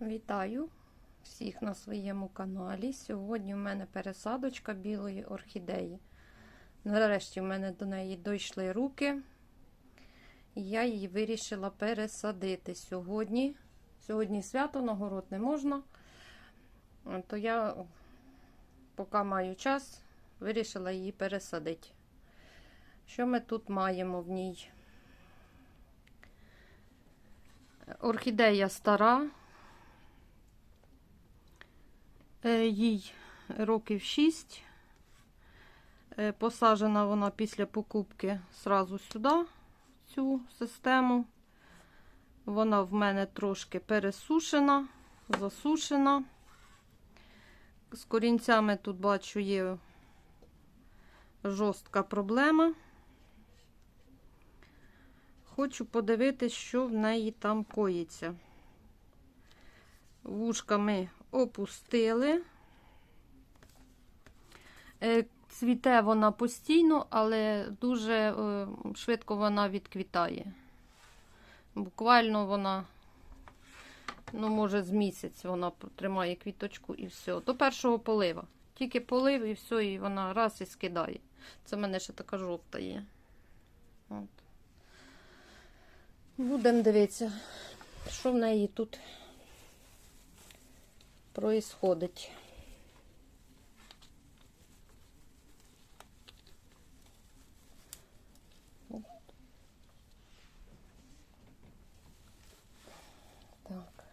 Вітаю всіх на своєму каналі. Сьогодні в мене пересадочка білої орхідеї. Нарешті в мене до неї дійшли руки, і я її вирішила пересадити сьогодні. Сьогодні свято, на город не можна. То я, поки маю час, вирішила її пересадити. Що ми тут маємо в ній? Орхідея стара. Їй років 6. Посаджена вона після покупки сразу сюди, цю систему. Вона в мене трошки пересушена, засушена. З корінцями тут бачу є жорстка проблема. Хочу подивитися, що в неї там коїться. Вушка ми опустили. Е, Цвіте вона постійно, але дуже е, швидко вона відквітає. Буквально вона, ну, може, з місяць вона тримає квіточку і все. До першого полива. Тільки полив і все, і вона раз і скидає. Це в мене ще така жовта є. Будемо дивитися, що в неї тут происходить. Так.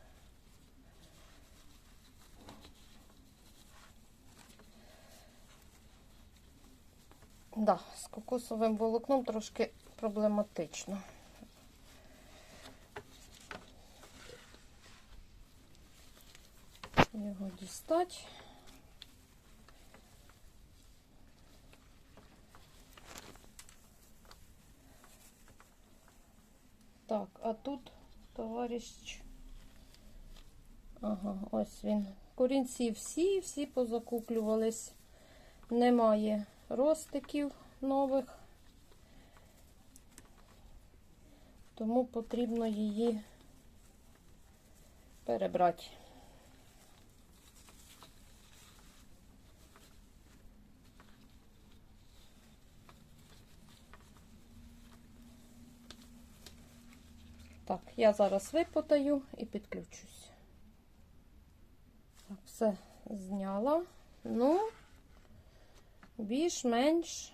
Да, з кокосовим волокном трошки проблематично. Його. Так, а тут товариш. Ага, ось він. Корінці всі, всі позакуплювались. Немає ростиків нових, тому потрібно її перебрати. Так, я зараз випотаю і підключусь. Все зняла. Ну, більш-менш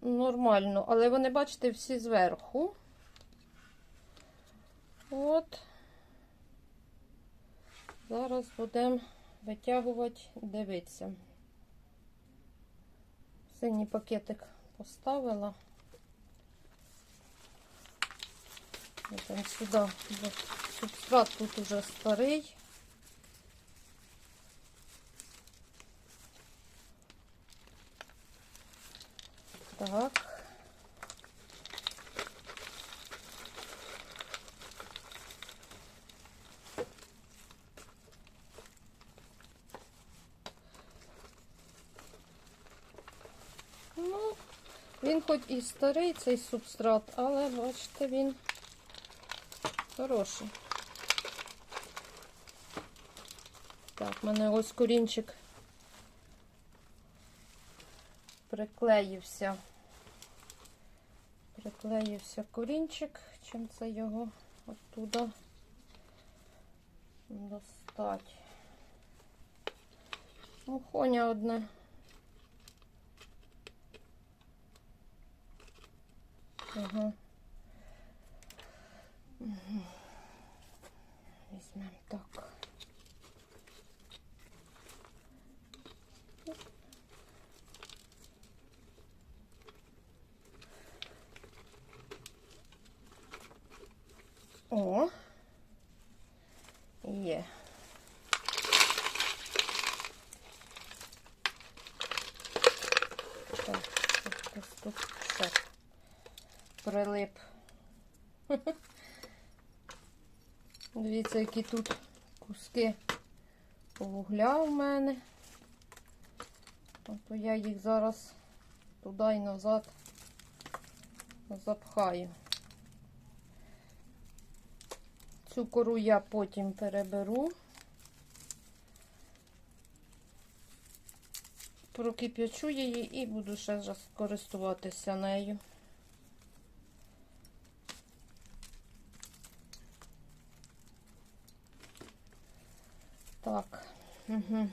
нормально, але вони, бачите, всі зверху. От. Зараз будемо витягувати, дивитися. Синій пакетик поставила. Там сюди субстрат тут уже старий. Так. Ну, він хоч і старий цей субстрат, але бачите, він Хороший. Так, в мене ось корінчик приклеївся. Приклеївся корінчик, чим це його оттуда достати. Ну, хоня одне. Ага. Угу. Візьмемо так. О, є. Так, тут все прилип. Дивіться, які тут куски вугля у мене. Тобто я їх зараз туди і назад запхаю. Цю кору я потім переберу. Прокип'ячу її і буду ще раз користуватися нею. Так. Угу.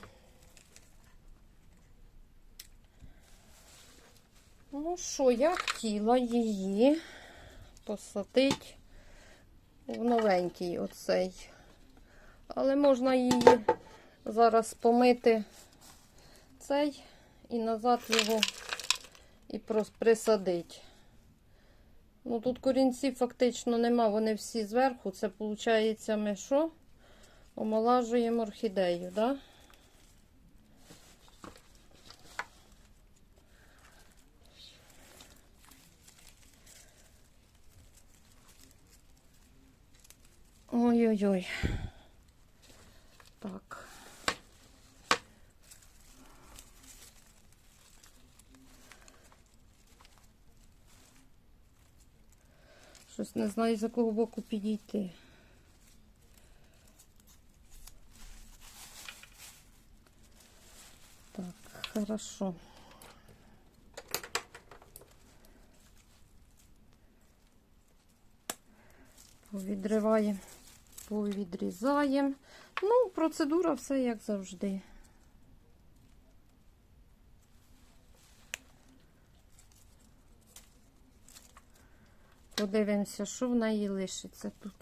Ну що, я хотіла її посадити в новенький оцей. Але можна її зараз помити цей і назад його і присадити. Ну тут корінців фактично нема, вони всі зверху. Це виходить, ми що? Омолажуємо орхідею? Да? Ой-ой-ой. Так. Щось не знаю, з якого боку підійти. Так, хорошо. Повідриваємо, повідрізаємо. Ну, процедура все як завжди. Подивимося, що в неї лишиться тут.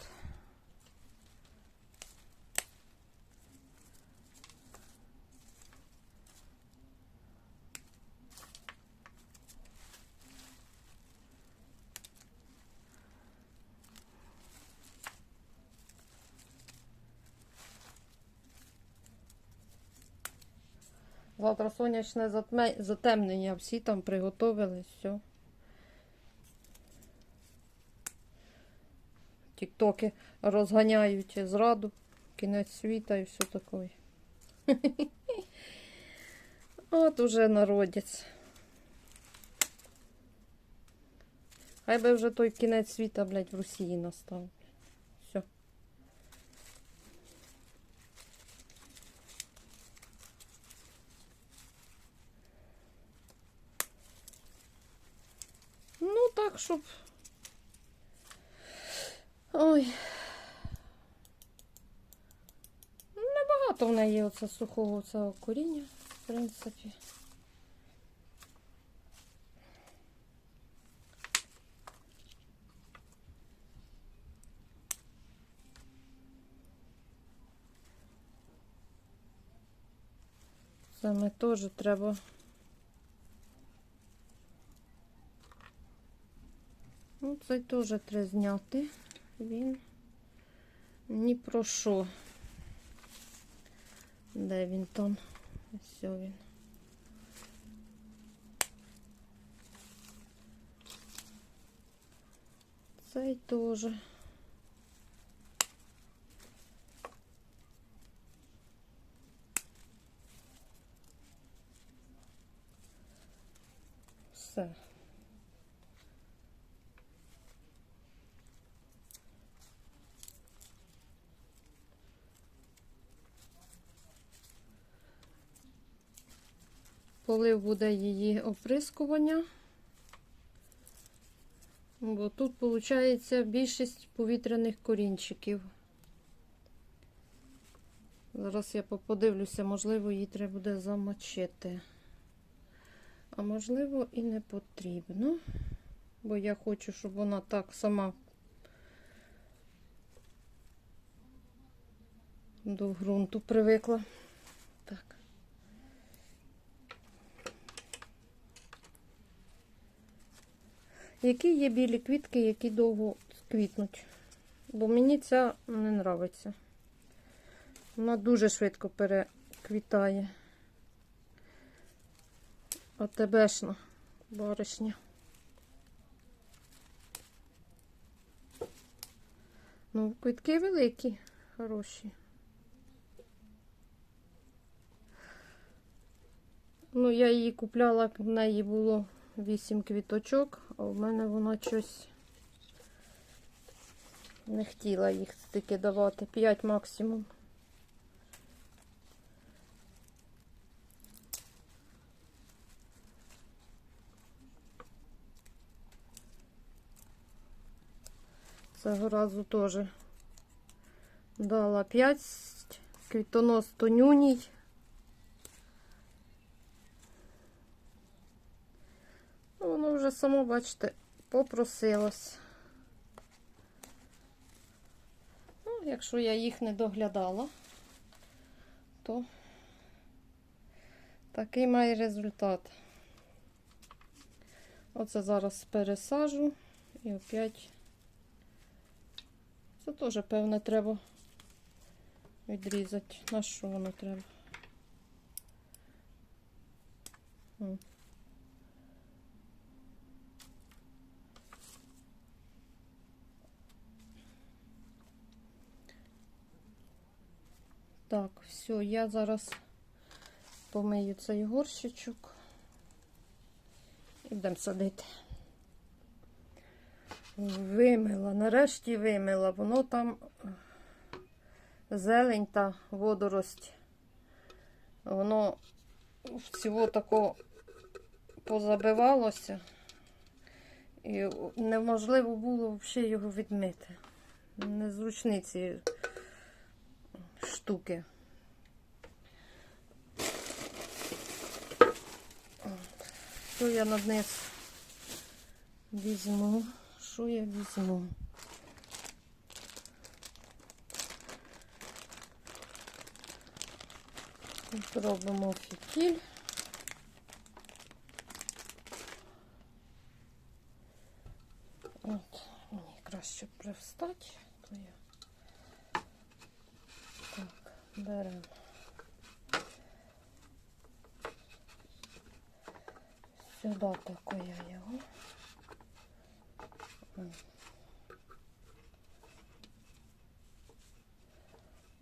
Завтра сонячне затме- затемнення, всі там приготовили, все. Тіктоки розганяють зраду, кінець світа і все таке. От уже народець. Хай би вже той кінець світа, блядь, в Росії настав. Все. Ну, так, щоб. Ой. Небагато в неї оце сухого цього коріння, в принципі. Саме теж треба. Ну, цей теж треба зняти. Він ні про що. Де він там? Ось він. Цей теж. Все. Полив буде її оприскування. Бо тут, виходить, більшість повітряних корінчиків. Зараз я подивлюся, можливо, її треба буде замочити. А можливо, і не потрібно. Бо я хочу, щоб вона так сама до ґрунту привикла. Які є білі квітки, які довго квітнуть? Бо мені ця не подобається. Вона дуже швидко переквітає. ОТБшна баришня. Ну, квітки великі, хороші. Ну, я її купляла, в неї було 8 квіточок, а в мене вона щось Не хотіла їх стільки давати, 5 максимум. Цього разу теж дала 5 квітонос тонюній. Ну, Воно само, бачите, попросилось. Ну, якщо я їх не доглядала, то такий має результат. Оце зараз пересажу і опять. Це теж, певне, треба відрізати. На що воно треба? Так, все, я зараз помию цей горщичок і будемо садити. Вимила, нарешті вимила. Воно там зелень та водорость. Воно всього тако позабивалося. І неможливо було взагалі його відмити. Незручні ці штуки. Що я на низ візьму? Що я візьму? Зробимо фітіль. От, мені краще привстати, то я так, беремо. Сюди тако я його.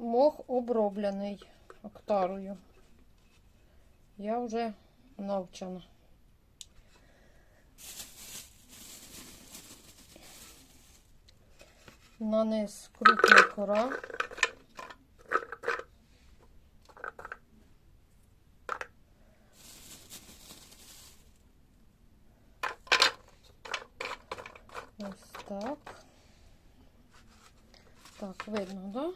Мох оброблений октарою. Я вже навчена. На низ крупна кора. Ось так. Так, видно, да?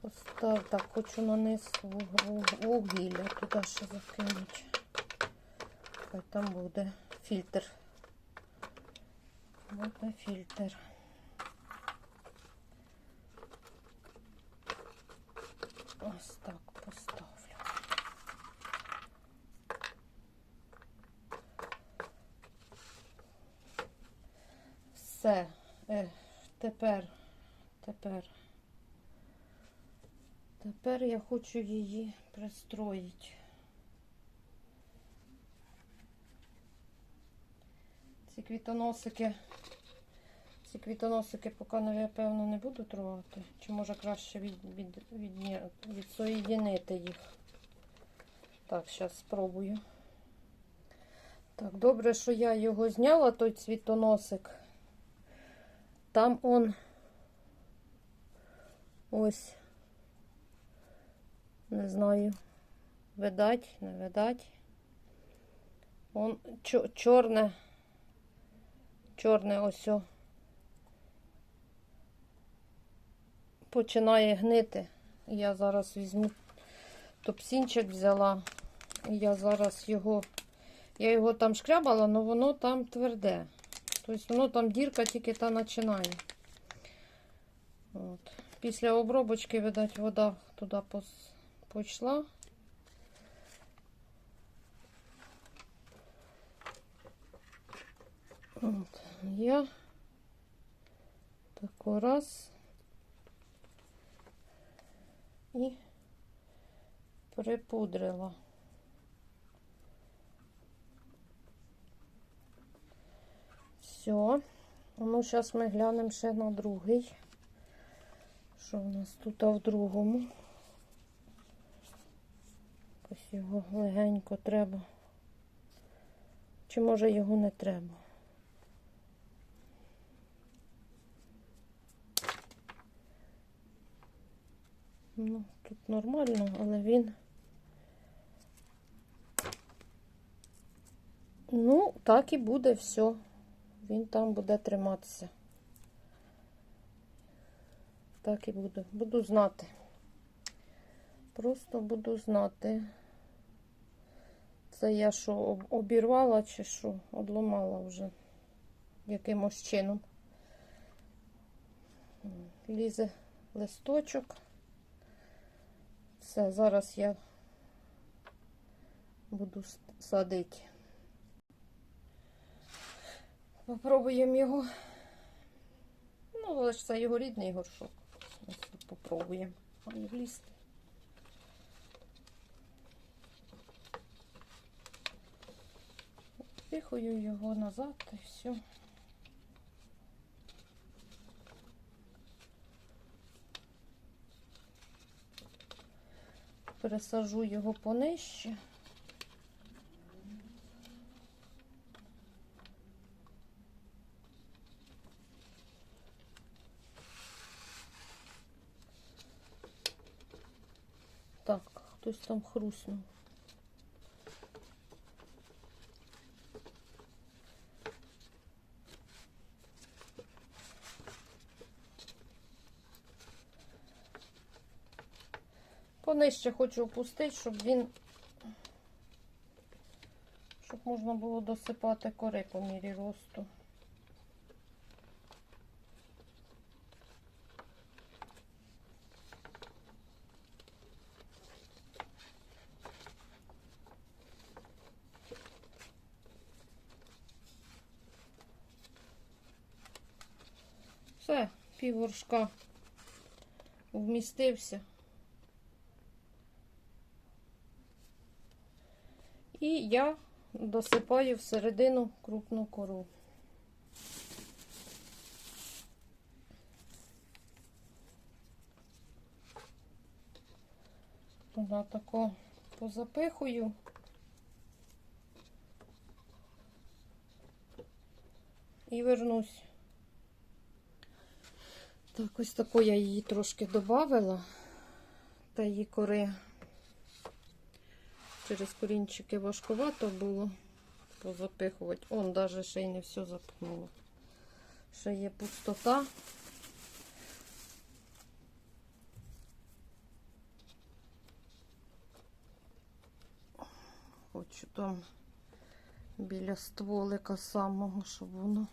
Постав, так, хочу на низ вуг- вуг- вугілля туди ще закинути. Хай там буде фільтр. Буде фільтр. Ось так поставлю. Все. Е, тепер, тепер. Тепер я хочу її пристроїти. Ці квітоносики, ці квітоносики поки, напевно, не буду трогати. Чи може краще від, від, від, відсоєдинити їх. Так, зараз спробую. Так, добре, що я його зняла, той цвітоносик. Там он ось, не знаю, видать, не видать. Он чорне, чорне ось починає гнити. Я зараз візьму топсінчик взяла. Я зараз його, я його там шкрябала, але воно там тверде. Тобто воно там дірка тільки та починає. От. Після обробочки, видать, вода туди пос- пішла. От. Я тако раз і припудрила. Все. Ну, зараз ми глянемо ще на другий. Що у нас тут а в другому? Якось його легенько треба. Чи може його не треба? Ну, тут нормально, але він. Ну, так і буде все. Він там буде триматися. Так і буде. Буду знати. Просто буду знати. Це я що обірвала чи що, одламала вже якимось чином. Лізе листочок. Все, зараз я буду садити. Попробуємо його. Ну, але ж це його рідний горшок. Попробуємо. Влізти. Пихаю його назад і все. Пересажу його понижче. Так, хтось там хруснув. Понижче хочу опустити, щоб він, щоб можна було досипати кори по мірі росту. Все, пів горшка вмістився. І я досипаю всередину крупну кору. Туди тако позапихую. І вернусь. Так, ось таку я її трошки додавила. Та її кори через корінчики важкувато було позапихувати. Он навіть ще й не все запхнуло. Ще є пустота. Хочу там біля стволика самого, щоб воно.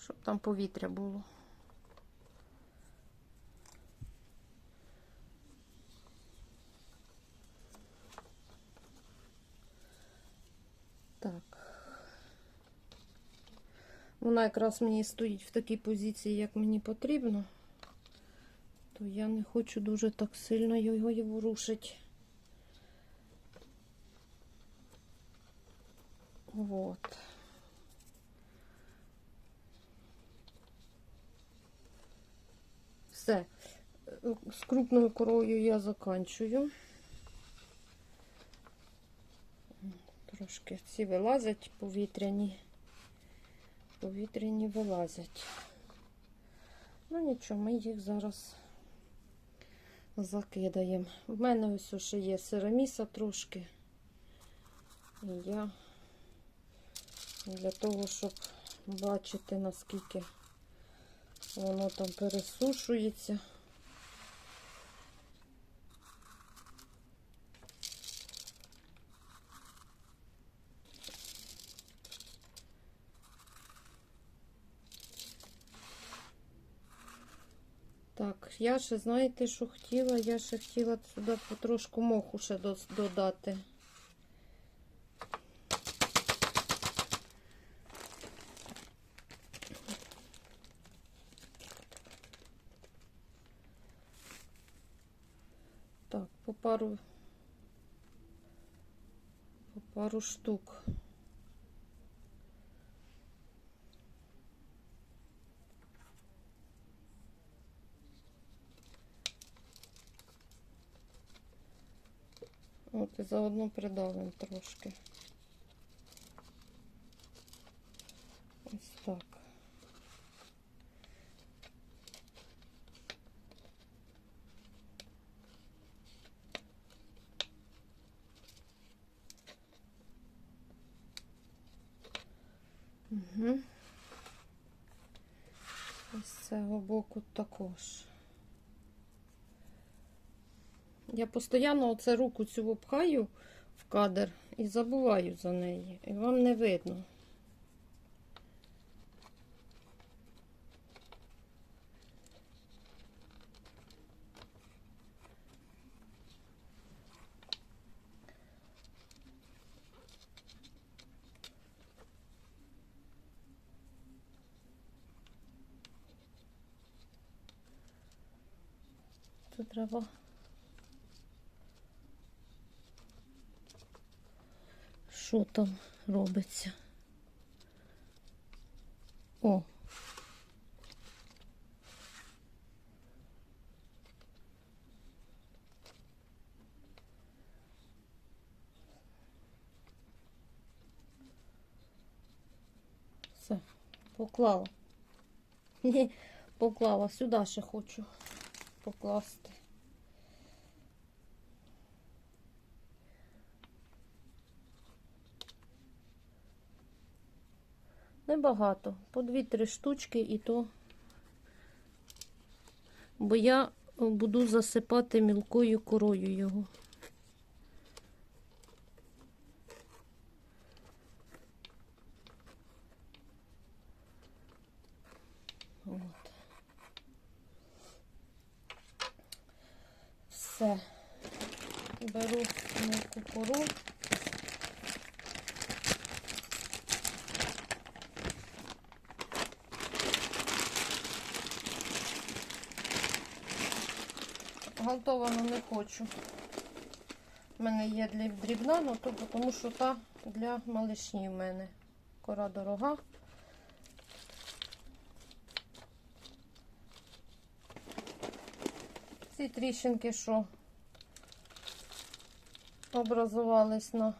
Щоб там повітря було. Так. Вона якраз мені стоїть в такій позиції, як мені потрібно. То я не хочу дуже так сильно його і ворушити. Вот. Все. З крупною корою я заканчую. Трошки ці вилазять повітряні. Повітряні вилазять. Ну нічого, ми їх зараз закидаємо. В мене ось ще є сираміса трошки. І я для того, щоб бачити, наскільки воно там пересушується. Так, я ще, знаєте, що хотіла? Я ще хотіла сюди потрошку моху ще додати. Так, по пару, по пару штук. заодно придавим трошки. Ось так. Угу. Ось цього боку також. Я постійно оце руку цю пхаю в кадр і забуваю за неї. І вам не видно. Треба. Що там робиться? О. Все, поклала. Поклала. Сюди ще хочу покласти. Небагато, по 2-3 штучки і то, бо я буду засипати мілкою корою його. От. Все. Беру мілку кору. Галтовану не хочу. У мене є для дрібна, ну то тому що та для малишні в мене. Кора дорога. Ці тріщинки, що образувались на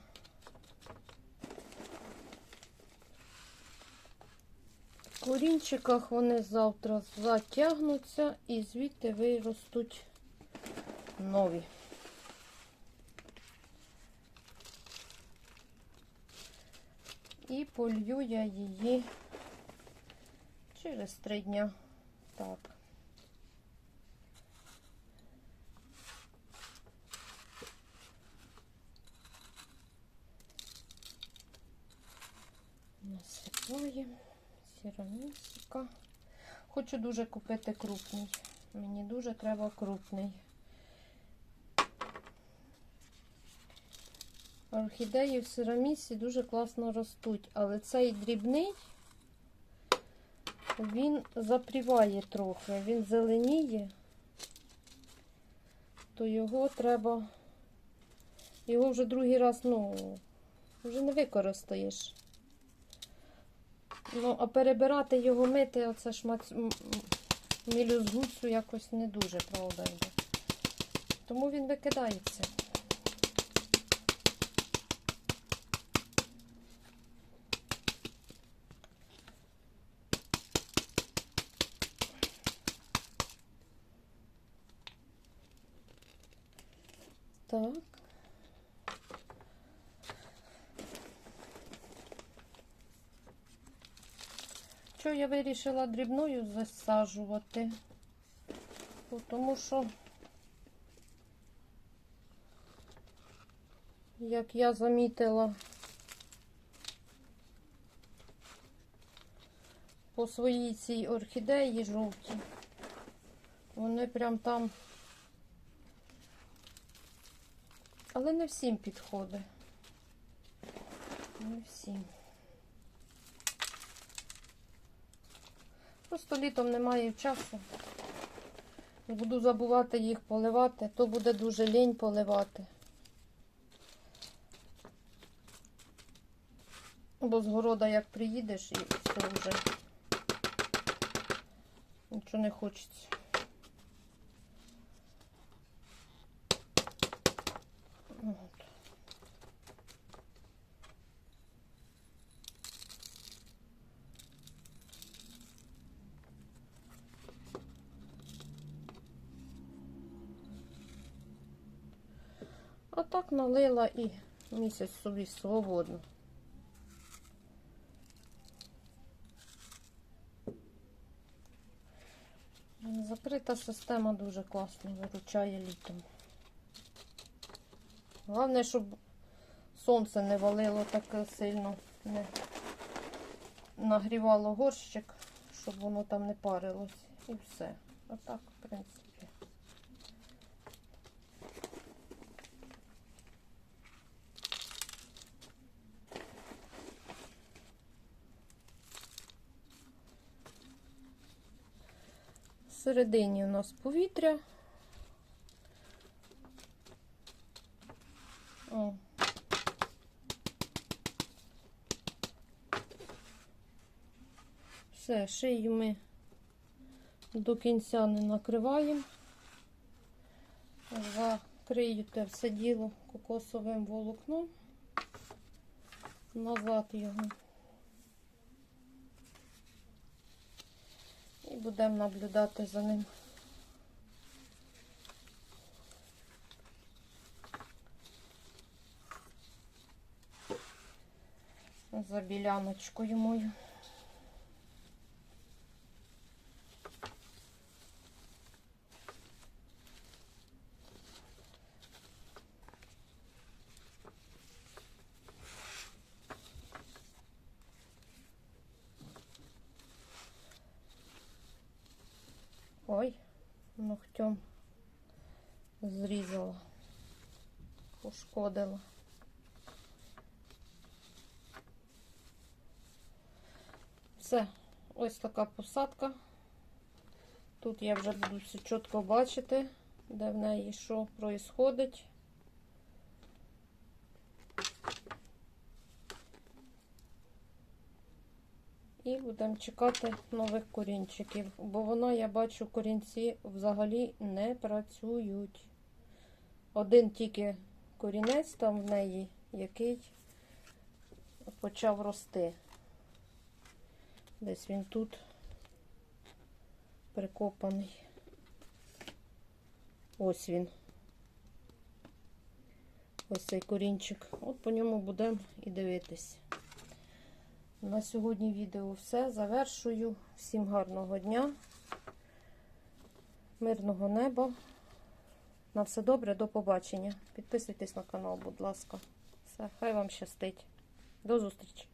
корінчиках, вони завтра затягнуться і звідти виростуть нові. І полью я її через три дня. Так. Насипаємо сіромісика. Хочу дуже купити крупний. Мені дуже треба крупний. Орхідеї в сиромісі дуже класно ростуть, але цей дрібний, він запріває трохи, він зеленіє, то його треба, його вже другий раз, ну, вже не використаєш. Ну, а перебирати його мити, оце шмат мілю якось не дуже, правда. Тому він викидається. Так. Що я вирішила дрібною засаджувати? Тому що, як я замітила по своїй цій орхідеї жовті, вони прям там, але не всім підходить. Не всім. Просто літом немає часу. Буду забувати їх поливати, то буде дуже лінь поливати. Бо з города як приїдеш і все вже нічого не хочеться. полила і місяць собі свободно. Закрита система дуже класно виручає літом. Головне, щоб сонце не валило так сильно, не нагрівало горщик, щоб воно там не парилось. І все. Отак, в принципі. Всередині у нас повітря. О. Все, шию ми до кінця не накриваємо. Закрию те все діло кокосовим волокном. Назад його. Будемо наблюдати за ним. За біляночкою мою. Пошкодила. Все, ось така посадка. Тут я вже буду все чітко бачити, де в неї що происходить. І будемо чекати нових корінчиків, бо воно, я бачу, корінці взагалі не працюють. Один тільки корінець там в неї, який почав рости. Десь він тут прикопаний. Ось він. Ось цей корінчик. От по ньому будемо і дивитись. На сьогодні відео все. Завершую. Всім гарного дня, мирного неба. На все добре, до побачення. Підписуйтесь на канал, будь ласка. Все, хай вам щастить. До зустрічі!